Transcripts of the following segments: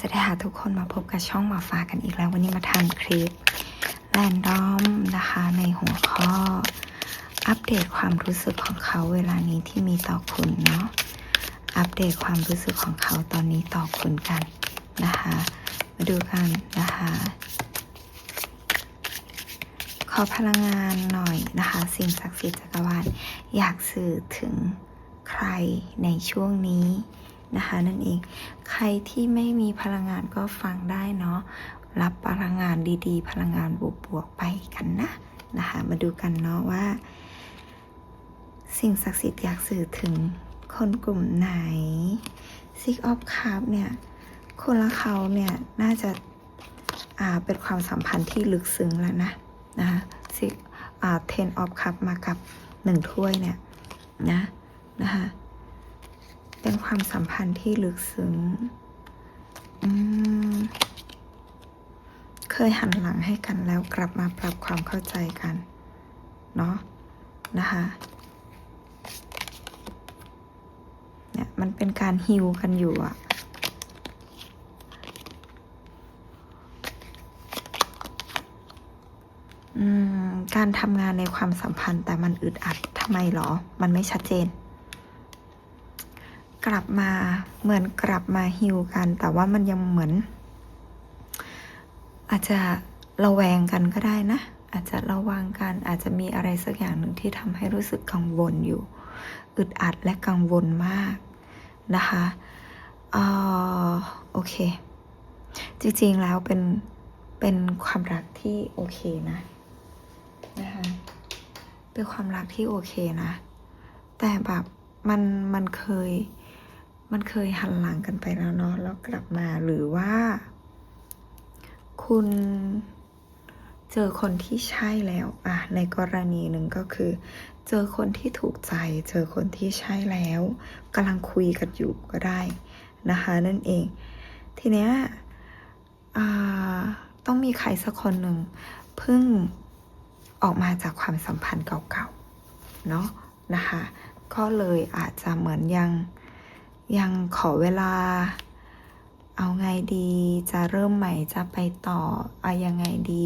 สวัสดีค่ะทุกคนมาพบกับช่องหมาฟ้ากันอีกแล้ววันนี้มาทำคลิปแรนดอมนะคะในหัวข้อ อัปเดตความรู้สึกของเขาเวลานี้ที่มีต่อคุณเนาะอัปเดตความรู้สึกของเขาตอนนี้ต่อคุณกันนะคะ มาดูกันนะคะ ขอพลังงานหน่อยนะคะ สิ่งศักดิ์สิทธิ์จักรวาลอยากสื่อถึงใครในช่วงนี้ นะคะ นั่นเอง ใครที่ไม่มีพลังงานก็ฟังได้เนาะ รับพลังงานดีๆ พลังงานบวกๆไปกันนะนะคะ มาดูกันเนาะว่า สิ่งศักดิ์สิทธิ์อยากสื่อถึงคนกลุ่มไหน Six of Cups เนี่ย คนละเขาเนี่ย น่าจะอ่าเป็นความสัมพันธ์ที่ลึกซึ้งแล้วนะนะคะซิอ่า Ten of Cups มากับหนึ่งถ้วยเนี่ยนะนะคะ เป็นความสัมพันธ์ที่ลึกซึ้งเคยหันหลังให้กันแล้วกลับมาปรับความเข้าใจกัน เนาะนะคะเนี่ยมันเป็นการฮิวกันอยู่อะการทำงานในความสัมพันธ์แต่มันอึดอัดทำไมหรอ มันไม่ชัดเจน กลับมาเหมือนกลับมาฮิวกัน แต่ว่ามันยังเหมือน อาจจะระแวงกันก็ได้นะ อาจจะระวังกันอาจจะมีอะไรสักอย่างหนึ่งที่ทำให้รู้สึกกังวลอยู่ อึดอัดและกังวลมากนะคะเออโอเค จริงๆแล้วเป็นเป็นความรักที่โอเคนะนะคะเป็นความรักที่โอเคนะ แต่แบบมันมันเคย มันเคยหันหลังกันไปแล้วเนาะแล้วกลับมาหรือว่า คุณเจอคนที่ใช่แล้วอะในกรณีหนึ่งก็คือ เจอคนที่ถูกใจ เจอคนที่ใช่แล้วกำลังคุยกันอยู่ก็ได้นะคะนั่นเอง ทีเนี้ยอ่าต้องมีใครสักคนหนึ่งเพิ่งออกมาจากความสัมพันธ์เก่าๆเนาะนะคะก็เลยอาจจะเหมือนยัง ยังขอเวลา เอาไงดีจะเริ่มใหม่จะไปต่อเอายังไงดี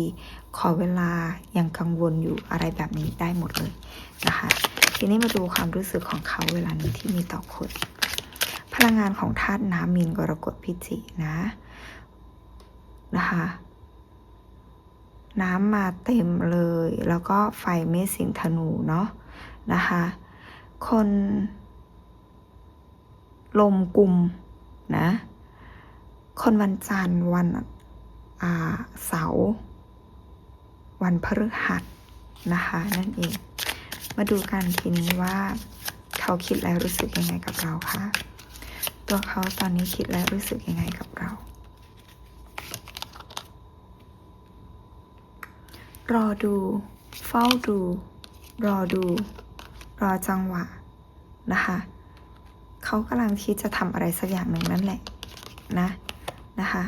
ขอเวลายังกังวลอยู่อะไรแบบนี้ได้หมดเลยนะคะ ทีนี้มาดูความรู้สึกของเขาเวลานี้ที่มีต่อคนพลังงานของธาตุน้ำมีนกรกฎพิจินะนะคะน้ำมาเต็มเลย แล้วก็ไฟเมษสิงธนูเนาะนะคะ คน ลมกลุ่มนะ คนวันจันทร์วันอาเสาร์วันพฤหัสนะคะนั่นเอง มาดูกันทีนี้ว่าเขาคิดและรู้สึกยังไงกับเราคะตัวเขาตอนนี้คิดและรู้สึกยังไงกับเรา รอดู เฝ้าดู รอดู รอจังหวะนะคะ เขากำลังคิดจะทำอะไรสักอย่างหนึ่งนั่นแหละนะนะคะ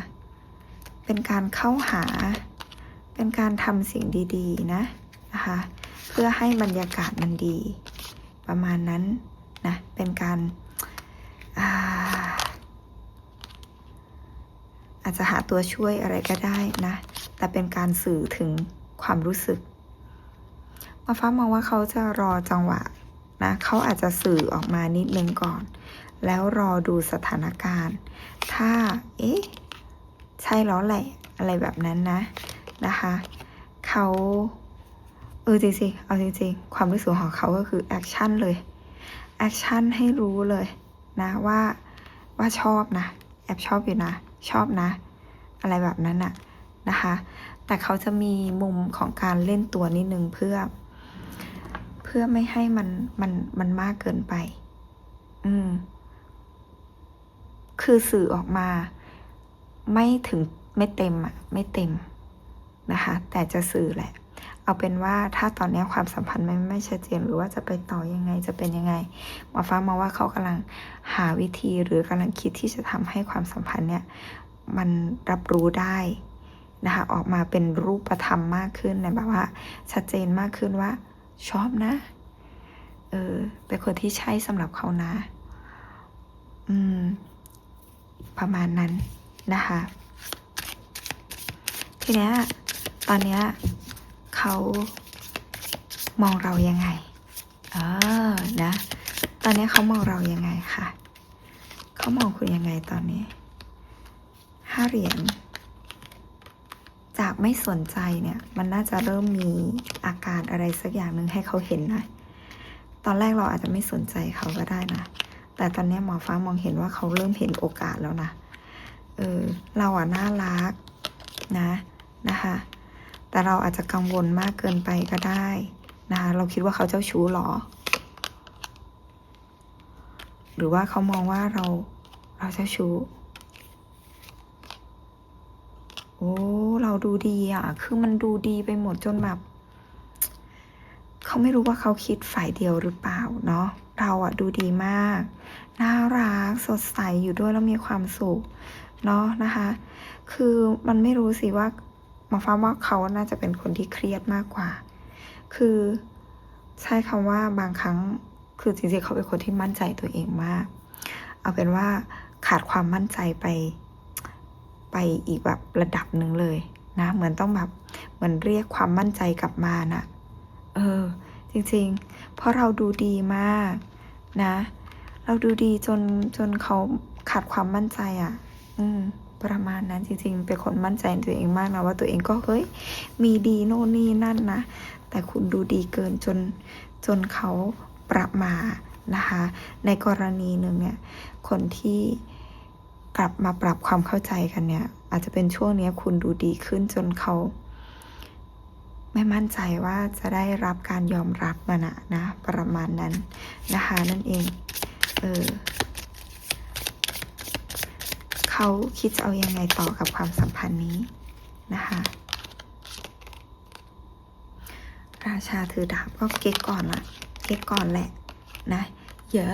เป็นการเข้าหา เป็นการทำสิ่งดีๆนะนะคะ เพื่อให้บรรยากาศมันดี ประมาณนั้นนะเป็นการอาอาจจะหาตัวช่วยอะไรก็ได้นะ แต่เป็นการสื่อถึงความรู้สึกมาฟ้ามองว่าเขาจะรอจังหวะ นะเขาอาจจะสื่อออกมานิดนึงก่อน แล้วรอดูสถานการณ์ ถ้า เอ๊ะ ใช่แล้วแหละ อะไรแบบนั้นนะ นะคะ เขาเออจริงๆ เอาจริงๆ ความรู้สึกของเขาก็คือแอคชั่นเลย แอคชั่นให้รู้เลยนะว่าว่าชอบนะ แอบชอบอยู่นะ ชอบนะ อะไรแบบนั้นน่ะนะคะ แต่เขาจะมีมุมของการเล่นตัวนิดนึงเพื่อ พื่อไม่ให้มันมันมันมากเกินไป อืม คือสื่อออกมา ไม่ถึงไม่เต็มอะไม่เต็มนะคะ แต่จะสื่อแหละ เอาเป็นว่าถ้าตอนนี้ความสัมพันธ์ไม่ไม่ชัดเจนหรือว่าจะไปต่อยังไงจะเป็นยังไงหมอฟ้ามาว่าเขากำลังหาวิธีหรือกำลังคิดที่จะทำให้ความสัมพันธ์เนี่ย มันรับรู้ได้นะคะออกมาเป็นรูปธรรมมากขึ้นในแบบว่า ชัดเจนมากขึ้นว่า ชอบนะ เออ เป็นคนที่ใช่สำหรับเขานะ อืม ประมาณนั้นนะคะ ทีเนี้ย ตอนเนี้ยเขามองเรายังไง เออ นะ ตอนนี้เขามองเรายังไงคะเขามองคุณยังไงตอนนี้ ห้าเหรียญ จากไม่สนใจเนี่ย มันน่าจะเริ่มมีอาการอะไรสักอย่างหนึ่งให้เขาเห็นหน่อยตอนแรกเราอาจจะไม่สนใจเขาก็ได้นะ แต่ตอนนี้หมอฟ้ามองเห็นว่าเขาเริ่มเห็นโอกาสแล้วนะ เออ เราอะน่ารักนะนะคะ แต่เราอาจจะกังวลมากเกินไปก็ได้นะคะเราคิดว่าเขาเจ้าชู้หรอ หรือว่าเขามองว่าเราเราเจ้าชู้ โอ้ เราดูดีอะ คือมันดูดีไปหมดจนแบบ เขาไม่รู้ว่าเขาคิดฝ่ายเดียวหรือเปล่าเนาะ เราอะดูดีมาก น่ารักสดใสอยู่ด้วยแล้วมีความสุขเนาะนะคะ คือมันไม่รู้สิว่าหมอฟ้าว่าเขาน่าจะเป็นคนที่เครียดมากกว่า คือใช้คำว่าบางครั้ง คือจริงๆเขาเป็นคนที่มั่นใจตัวเองมาก เอาเป็นว่าขาดความมั่นใจไป ไปอีกแบบระดับหนึ่งเลยนะเหมือนต้องแบบเหมือนเรียกความมั่นใจกลับมานะเออ จริงๆ เพราะเราดูดีมากนะ เราดูดีจนจนเขาขาดความมั่นใจอะ่ะ อืม ประมาณนั้นจริงๆ เป็นคนมั่นใจในตัวเองมากนะว่าตัวเองก็เฮ้ย มีดีโน่นนี่นั่นนะ แต่คุณดูดีเกินจนจนเขาปรับมานะคะ ในกรณีหนึ่งเนี่ย คนที่ กลับมาปรับความเข้าใจกันเนี่ย อาจจะเป็นช่วงนี้คุณดูดีขึ้นจนเขา ไม่มั่นใจว่าจะได้รับการยอมรับมันอะนะ ประมาณนั้นนะคะนั่นเอง เออเขาคิดจะเอายังไงต่อกับความสัมพันธ์นี้นะคะราชาถือดาบก็เก๊กก่อนละเก๊กก่อนแหละนะอย่า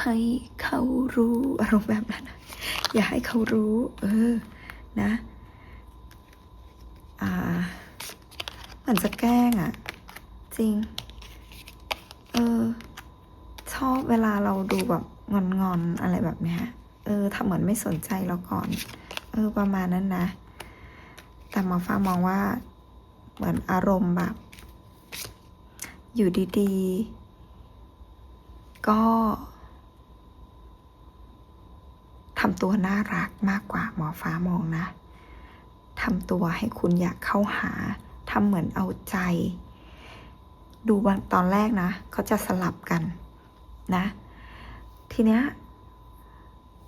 ให้เขารู้อารมณ์แบบนั้นนะ อย่าให้เขารู้ เออ นะ อ่าเหมือนจะแกล้งอะ่ะ จริง เออ ชอบเวลาเราดูแบบงอนๆอะไรแบบเนี้ยเออทำเหมือนไม่สนใจเราก่อน เออ ประมาณนั้นนะ แต่หมอฟ้ามองว่า เหมือนอารมณ์แบบ อยู่ดีๆ ก็ทำตัวน่ารักมากกว่าหมอฟ้ามองนะทำตัวให้คุณอยากเข้าหาทำเหมือนเอาใจ ดูตอนแรกนะเขาจะสลับกันนะ ทีเนี้ย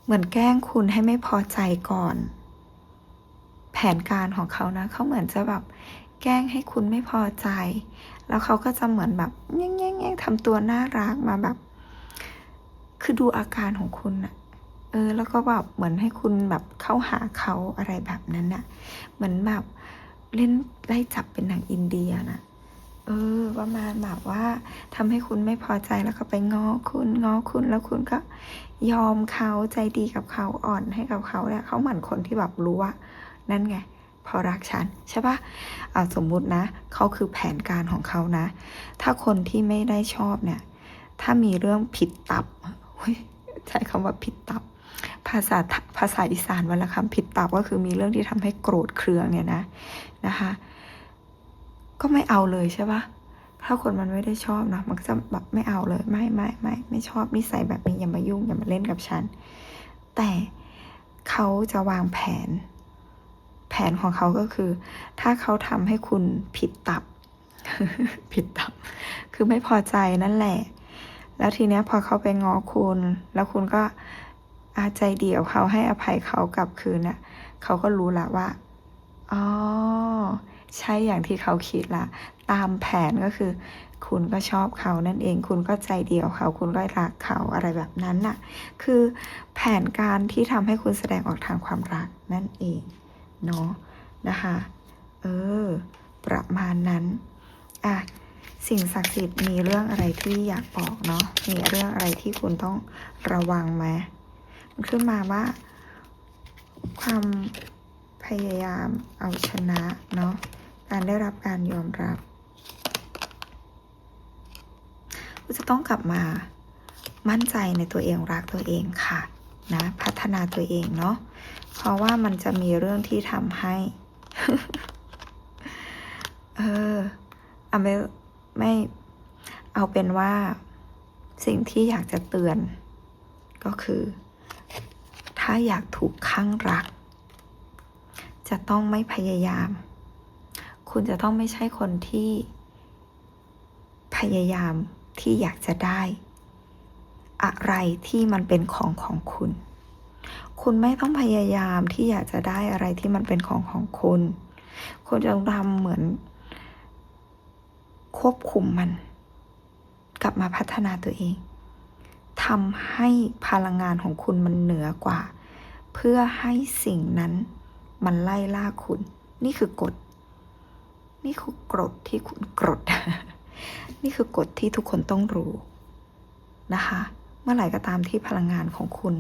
เหมือนแกล้งคุณให้ไม่พอใจก่อน แผนการของเขานะเขาเหมือนจะแบบแกล้งให้คุณไม่พอใจ แล้วเขาก็จะเหมือนแบบแง่งๆๆทำตัวน่ารักมาแบบ คือดูอาการของคุณอะ เออ แล้วก็แบบเหมือนให้คุณแบบเข้าหาเขาอะไรแบบนั้นน่ะ เหมือนแบบเล่นไล่จับเป็นหนังอินเดียนะเออประมาณแบบว่าทำให้คุณไม่พอใจแล้วก็ไปง้อคุณง้อคุณแล้วคุณก็ยอมเขาใจดีกับเขาอ่อนให้กับเขาเนี่ยเขาเหมือนคนที่แบบรู้ว่า นั่นไง พอรักฉัน ใช่ปะอะสมมุตินะเขาคือแผนการของเขานะ ถ้าคนที่ไม่ได้ชอบเนี่ย ถ้ามีเรื่องผิดตับใช้คำว่าผิดตับ ภาษาภาษาอีสานวันละคำผิดตับก็คือมีเรื่องที่ทำให้โกรธเคืองเนี่ยนะนะคะ ก็ไม่เอาเลยใช่ปะถ้าคนมันไม่ได้ชอบนะมันก็จะแบบไม่เอาเลยไม่ไม่ไม่ไม่ชอบนิสัยแบบนี้อย่ามายุ่งอย่ามาเล่นกับฉัน แต่เขาจะวางแผน แผนของเขาก็คือ ถ้าเขาทำให้คุณผิดตับ ผิดตับ คือไม่พอใจนั่นแหละ แล้วทีเนี้ยพอเขาไปง้อคุณ แล้วคุณก็ อาใจเดียวเขาให้อภัยเขากลับคืนน่ะเขาก็รู้ละว่าอ๋อใช่อย่างที่เขาคิดละตามแผนก็คือ คุณก็ชอบเขานั่นเอง คุณก็ใจเดียวเขา คุณก็รักเขาอะไรแบบนั้นน่ะ คือแผนการที่ทำให้คุณแสดงออกทางความรักนั่นเองเนาะนะคะ เออ ประมาณนั้นอะสิ่งศักดิ์สิทธิ์มีเรื่องอะไรที่อยากบอกเนาะมีเรื่องอะไรที่คุณต้องระวังไหม ขึ้นมาว่า ความพยายามเอาชนะเนาะการได้รับการยอมรับจะต้องกลับมามั่นใจในตัวเองรักตัวเองค่ะนะพัฒนาตัวเองเนาะเพราะว่ามันจะมีเรื่องที่ทำให้ เออเอาไม่ไม่เอาเป็นว่าสิ่งที่อยากจะเตือนก็คือ ถ้าอยากถูกข้างรัก จะต้องไม่พยายาม คุณจะต้องไม่ใช่คนที่ พยายามที่อยากจะได้ อะไรที่มันเป็นของของคุณ คุณไม่ต้องพยายามที่อยากจะได้อะไรที่มันเป็นของของคุณ คุณจะต้องทำเหมือน ควบคุมมัน กลับมาพัฒนาตัวเองทำให้พลังงานของคุณมันเหนือกว่า เพื่อให้สิ่งนั้นมันไล่ล่าคุณ นี่คือกฎ นี่คือกฎที่คุณกฎ นี่คือกฎที่ทุกคนต้องรู้นะคะ เมื่อไหร่ก็ตามที่พลังงานของคุณ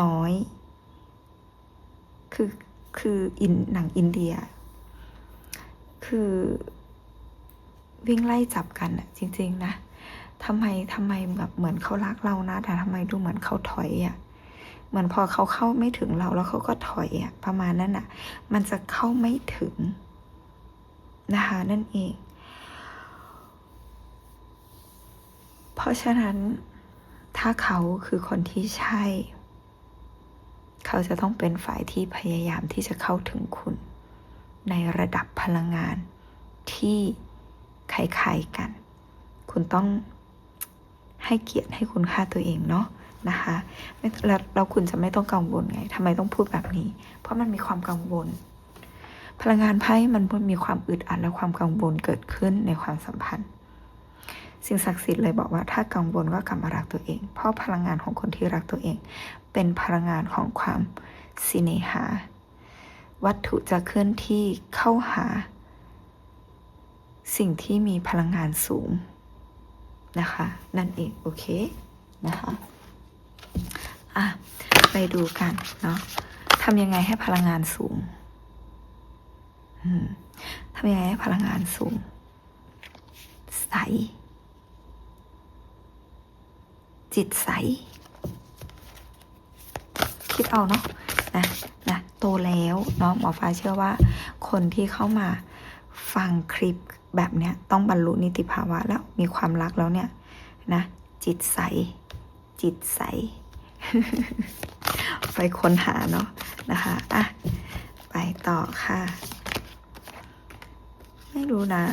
น้อย คือคืออินหนังอินเดีย คือวิ่งไล่จับกันอะจริง ๆ นะทำไมทำไมแบบเหมือนเขารักเรานะ แต่ทำไมดูเหมือนเขาถอยอะ มือนพอเขาเข้าไม่ถึงเราแล้วเขาก็ถอยอะประมาณนั้นอะมันจะเข้าไม่ถึงนะคะนั่นเอง เพราะฉะนั้นถ้าเขาคือคนที่ใช่ เขาจะต้องเป็นฝ่ายที่พยายามที่จะเข้าถึงคุณ ในระดับพลังงานที่คล้ายๆกัน คุณต้องให้เกียรติให้คุณค่าตัวเองเนาะ นะคะแล้วแล้วคุณจะไม่ต้องกังวลไงทำไมต้องพูดแบบนี้ เพราะมันมีความกังวล พลังงานไพ่มันมีความอึดอัดและความกังวลเกิดขึ้นในความสัมพันธ์ สิ่งศักดิ์สิทธิ์เลยบอกว่าถ้ากังวลก็กลับมารักตัวเอง เพราะพลังงานของคนที่รักตัวเอง เป็นพลังงานของความสิเนหา วัตถุจะเคลื่อนที่เข้าหา สิ่งที่มีพลังงานสูงนะคะ นั่นเอง โอเค นะคะ อะ ไปดูกันเนาะทำยังไงให้พลังงานสูงทำยังไงให้พลังงานสูง ใส จิตใส คิดเอาเนาะนะนะโตแล้วเนาะหมอฟ้าเชื่อว่า คนที่เข้ามาฟังคลิปแบบเนี้ยต้องบรรลุนิติภาวะแล้วมีความรักแล้วเนี่ยนะจิตใส จิตใส ไปค้นหาเนาะนะคะอะไปต่อค่ะ ไม่รู้นะ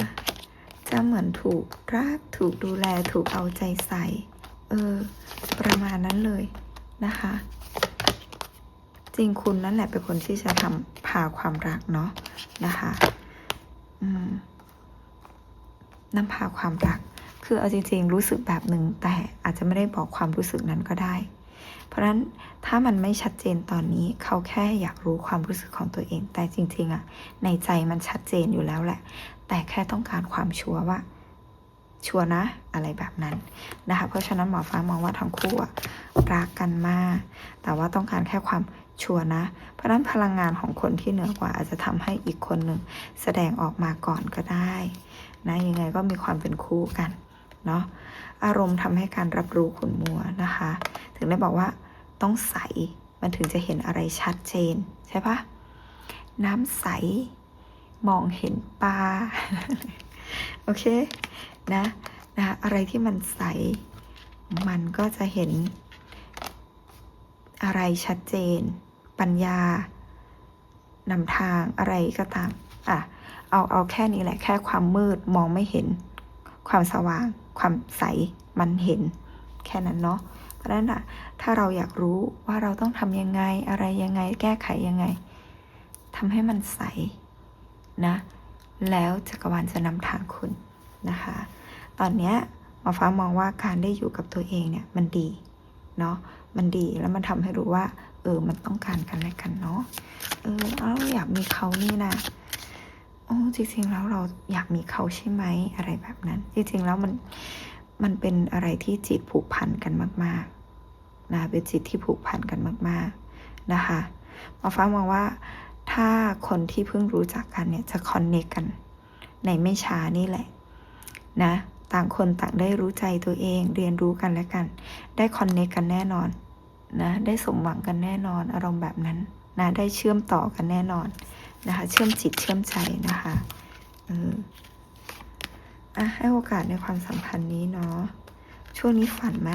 จะเหมือนถูกรักถูกดูแลถูกเอาใจใส่ เออ ประมาณนั้นเลยนะคะ จริงคุณนั่นแหละเป็นคนที่จะทำพาความรักเนาะนะคะ อืมนำพาความรัก คือเอาจริงๆ รู้สึกแบบหนึ่งแต่อาจจะไม่ได้บอกความรู้สึกนั้นก็ได้ เพราะฉะนั้นถ้ามันไม่ชัดเจนตอนนี้เขาแค่อยากรู้ความรู้สึกของตัวเอง แต่จริงๆอะในใจมันชัดเจนอยู่แล้วแหละ แต่แค่ต้องการความชัวร์ว่าชัวร์นะอะไรแบบนั้นนะคะ เพราะฉะนั้นหมอฟ้ามองว่าทั้งคู่รักกันมาก แต่ว่าต้องการแค่ความชัวร์นะ เพราะฉะนั้นพลังงานของคนที่เหนือกว่า อาจจะทำให้อีกคนหนึ่งแสดงออกมาก่อนก็ได้นะยังไงก็มีความเป็นคู่กัน เนาะอารมณ์ทำให้การรับรู้ขุนมัวนะคะ ถึงได้บอกว่าต้องใสมันถึงจะเห็นอะไรชัดเจน ใช่ปะน้ำใสมองเห็นปลาโอเคนะนะอะไรที่มันใส มันก็จะเห็นอะไรชัดเจน ปัญญานำทางอะไรก็ตามอะเอาเอาแค่นี้แหละแค่ความมืดมองไม่เห็น ความสว่าง ความใสมันเห็น แค่นั้นเนาะเพราะฉะนั้นอะถ้าเราอยากรู้ว่าเราต้องทำยังไงอะไรยังไง แก้ไขยังไงทำให้มันใสนะ แล้วจักรวาลจะนำทางคุณนะคะ ตอนเนี้ยหมอฟ้ามองว่าการได้อยู่กับตัวเองเนี่ยมันดีเนาะมันดีแล้วมันทำให้รู้ว่า เออ มันต้องการกันและกันเนาะ เออเราอยากมีเขานี่นะ อ้จริงๆแล้วเราอยากมีเขาใช่ไหมอะไรแบบนั้น จริงๆแล้วมันมันเป็นอะไรที่จิตผูกพันกันมากๆนะเป็นจิตที่ผูกพันกันมาก ๆนะคะหมอฟ้ามองว่าถ้าคนที่เพิ่งรู้จักกันเนี่ยจะคอนเนคกัน ในไม่ช้านี่แหละนะต่างคนต่างได้รู้ใจตัวเองเรียนรู้กันและกัน ได้คอนเนคกันแน่นอนนะได้สมหวังกันแน่นอนอารมณ์แบบนั้นนะได้เชื่อมต่อกันแน่นอน นะคะ เชื่อมจิตเชื่อมใจนะคะเอออะให้โอกาสในความสัมพันธ์นี้เนาะช่วงนี้ฝันไหม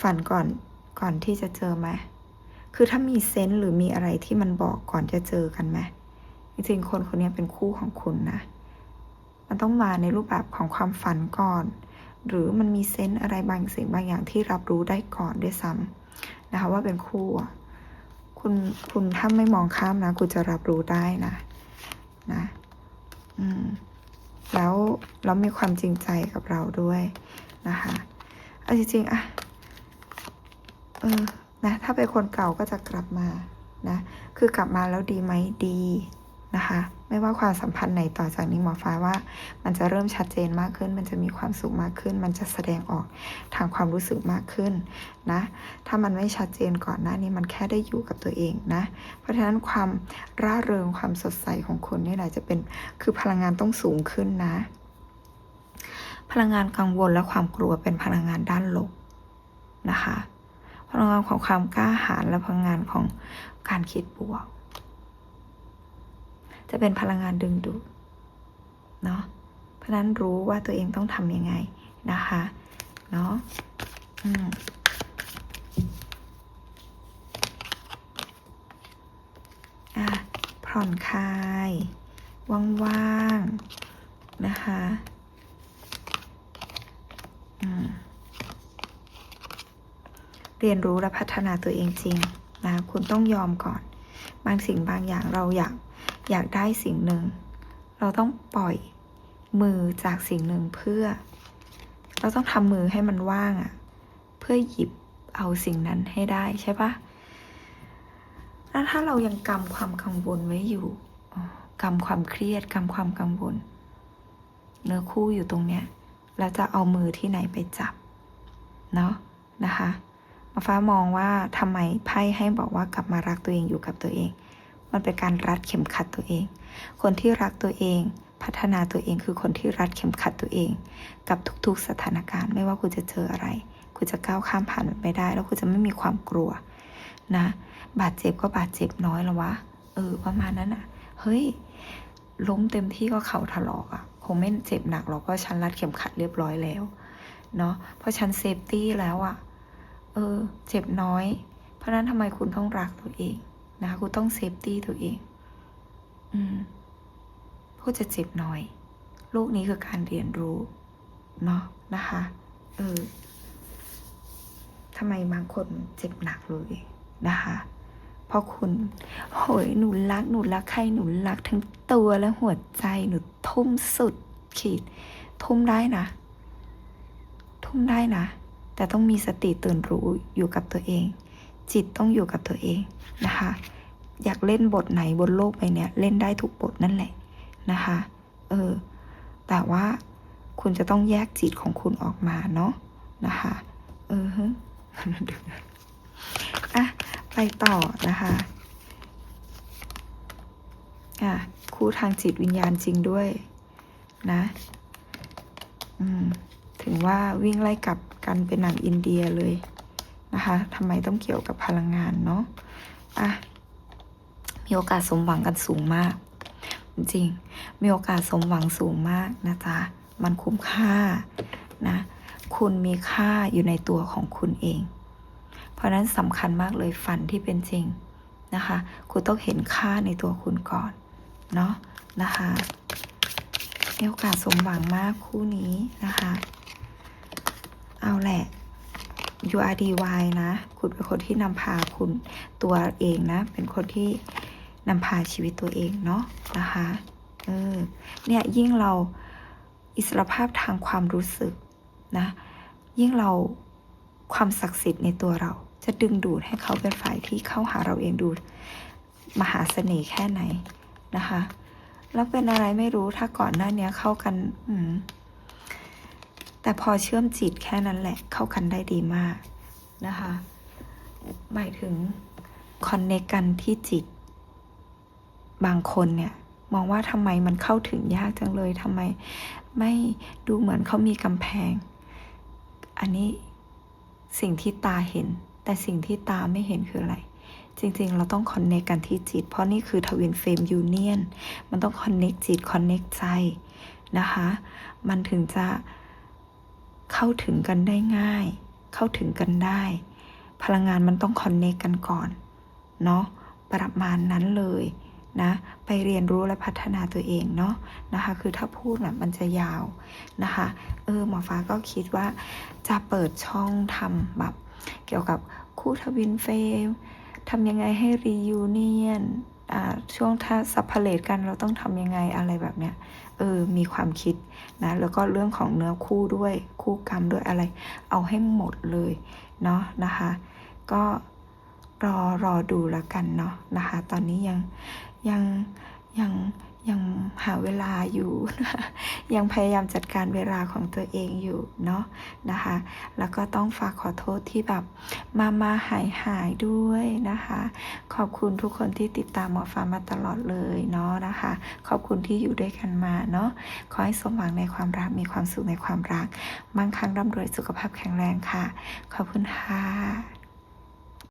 ฝันก่อนก่อนที่จะเจอไหมคือถ้ามีเซนส์หรือมีอะไรที่มันบอกก่อนจะเจอกันไหมจริงๆคนคนนี้เป็นคู่ของคุณนะ มันต้องมาในรูปแบบของความฝันก่อน หรือมันมีเซนส์อะไรบางสิ่งบางอย่างที่รับรู้ได้ก่อนด้วยซ้ำนะคะว่าเป็นคู่ คุณคุณถ้าไม่มองข้ามนะคุณจะรับรู้ได้นะนะอืมแล้วแล้วมีความจริงใจกับเราด้วยนะคะเอาจริงๆอะเออนะถ้าเป็นคนเก่าก็จะกลับมานะคือกลับมาแล้วดีไหมดี นะคะ ไม่ว่าความสัมพันธ์ไหนต่อจากนี้หมอฟ้าว่า มันจะเริ่มชัดเจนมากขึ้น มันจะมีความสุขมากขึ้น มันจะแสดงออกทางความรู้สึกมากขึ้นนะ ถ้ามันไม่ชัดเจนก่อนหน้านี้มันแค่ได้อยู่กับตัวเองนะ เพราะฉะนั้นความร่าเริงความสดใสของคุณนี่แหละจะเป็นคือพลังงานต้องสูงขึ้นนะ พลังงานกังวลและความกลัวเป็นพลังงานด้านลบนะคะ พลังงานของความกล้าหาญและพลังงานของการคิดบวก จะเป็นพลังงานดึงดูดเนาะเพราะนั้นรู้ว่าตัวเองต้องทำยังไงนะคะเนาะอืมอะผ่อนคลายว่างๆนะคะเรียนรู้และพัฒนาตัวเองจริงนะคุณต้องยอมก่อน บางสิ่งบางอย่างเราอยาก อยากได้สิ่งหนึ่ง เราต้องปล่อยมือจากสิ่งหนึ่งเพื่อ เราต้องทำมือให้มันว่างอะ่ะ เพื่อหยิบเอาสิ่งนั้นให้ได้ใช่ปะแล้วถ้าเรายังกำความกังวลไว้อยู่กำความเครียดกำความกังวล เนื้อคู่อยู่ตรงเนี้ยแล้วจะเอามือที่ไหนไปจับ เนาะนะคะ มาฟ้ามองว่าทำไมไพ่ให้บอกว่ากลับมารักตัวเองอยู่กับตัวเอง มันเป็นการรัดเข็มขัดตัวเอง คนที่รักตัวเอง พัฒนาตัวเองคือคนที่รัดเข็มขัดตัวเอง กับทุกๆสถานการณ์ไม่ว่าคุณจะเจออะไรคุณจะก้าวข้ามผ่านมันไปได้ แล้วคุณจะไม่มีความกลัวนะ บาดเจ็บก็บาดเจ็บน้อยแล้ววะเออประมาณนั้นอะเฮ้ยล้มเต็มที่ก็เข่าถลอกอะคงไม่เจ็บหนักหรอกเพราะฉันรัดเข็มขัดเรียบร้อยแล้วเนาะเพราะฉันเซฟตี้แล้วอะเออ เจ็บน้อย เพราะนั้นทำไมคุณต้องรักตัวเอง นะคุณต้องเซฟตี้ตัวเอง อืมพูดจะเจ็บน้อยโลกนี้คือการเรียนรู้เนาะนะคะ เออทำไมบางคนเจ็บหนักเลยนะคะเพราะคุณโหยหนูรักหนูรักใครหนูรักทั้งตัวและหัวใจหนูทุ่มสุดขีด ทุ่มได้นะ ทุ่มได้นะ แต่ต้องมีสติตื่นรู้อยู่กับตัวเอง จิตต้องอยู่กับตัวเองนะคะ อยากเล่นบทไหนบนโลกใบเนี้ยเล่นได้ทุกบทนั่นแหละนะคะ เออ แต่ว่าคุณจะต้องแยกจิตของคุณออกมาเนาะนะคะ เออฮึอะ ไปต่อนะคะอะคู่ทางจิตวิญญาณจริงด้วยนะอืมถึงว่าวิ่งไล่กลับกันเป็นหนังอินเดียเลย นะคะทำไมต้องเกี่ยวกับพลังงานเนาะอะมีโอกาสสมหวังกันสูงมาก จริงมีโอกาสสมหวังสูงมากนะจ๊ะมันคุ้มค่านะ คุณมีค่าอยู่ในตัวของคุณเอง เพราะนั้นสำคัญมากเลยฝันที่เป็นจริงนะคะ คุณต้องเห็นค่าในตัวคุณก่อนเนาะนะคะมีโอกาสสมหวังมากคู่นี้นะคะ เอาแหละ Urdy นะ คุณเป็นคนที่นำพาคุณตัวเองนะ เป็นคนที่นำพาชีวิตตัวเองเนาะนะคะ เออ เนี่ยยิ่งเราอิสรภาพทางความรู้สึกนะ ยิ่งเราความศักดิ์สิทธิ์ในตัวเรา จะดึงดูดให้เขาเป็นฝ่ายที่เข้าหาเราเองดูมหาเสน่ห์แค่ไหนนะคะ แล้วเป็นอะไรไม่รู้ถ้าก่อนหน้านี้เข้ากัน อืม แต่พอเชื่อมจิตแค่นั้นแหละ เข้ากันได้ดีมากนะคะ หมายถึงคอนเนคกันที่จิต บางคนเนี่ยมองว่าทำไมมันเข้าถึงยากจังเลยทำไมไม่ดูเหมือนเขามีกำแพง อันนี้สิ่งที่ตาเห็น แต่สิ่งที่ตาไม่เห็นคืออะไร จริงๆ เราต้องคอนเน c กันที่จิต เพราะนี่คือทวินเฟมยูเนียนมันต้องคอนเน c จิตคอนเน c ใจนะคะ มันถึงจะ เข้าถึงกันได้ง่าย เข้าถึงกันได้ พลังงานมันต้องคอนเน c กันก่อน เนาะประมาณนั้นเลยนะไปเรียนรู้และพัฒนาตัวเองเนาะนะคะคือถ้าพูดน่ะมันจะยาวนะคะเออหมอฟ้าก็คิดว่าจะเปิดช่องทำแบบ เกี่ยวกับคู่ทวินเฟรมทำยังไงให้รียูเนียน ช่วงถ้าสัพเพเลตกันเราต้องทำยังไงอะไรแบบเนี้ยเออมีความคิดนะแล้วก็เรื่องของเนื้อคู่ด้วยคู่กรรมด้วยอะไร เอาให้หมดเลยเนาะนะคะ ก็รอรอดูแล้วกันเนาะนะคะ ตอนนี้ยังยังยัง ยังหาเวลาอยู่ยังพยายามจัดการเวลาของตัวเองอยู่เนาะนะคะ แล้วก็ต้องฝากขอโทษที่แบบมามาหายหายด้วยนะคะ ขอบคุณทุกคนที่ติดตามหมอฟ้ามาตลอดเลยเนาะนะคะ ขอบคุณที่อยู่ด้วยกันมาเนาะขอให้สมหวังในความรักมีความสุขในความรักมั่งคั่งร่ำรวยสุขภาพแข็งแรงค่ะ ขอบคุณค่ะ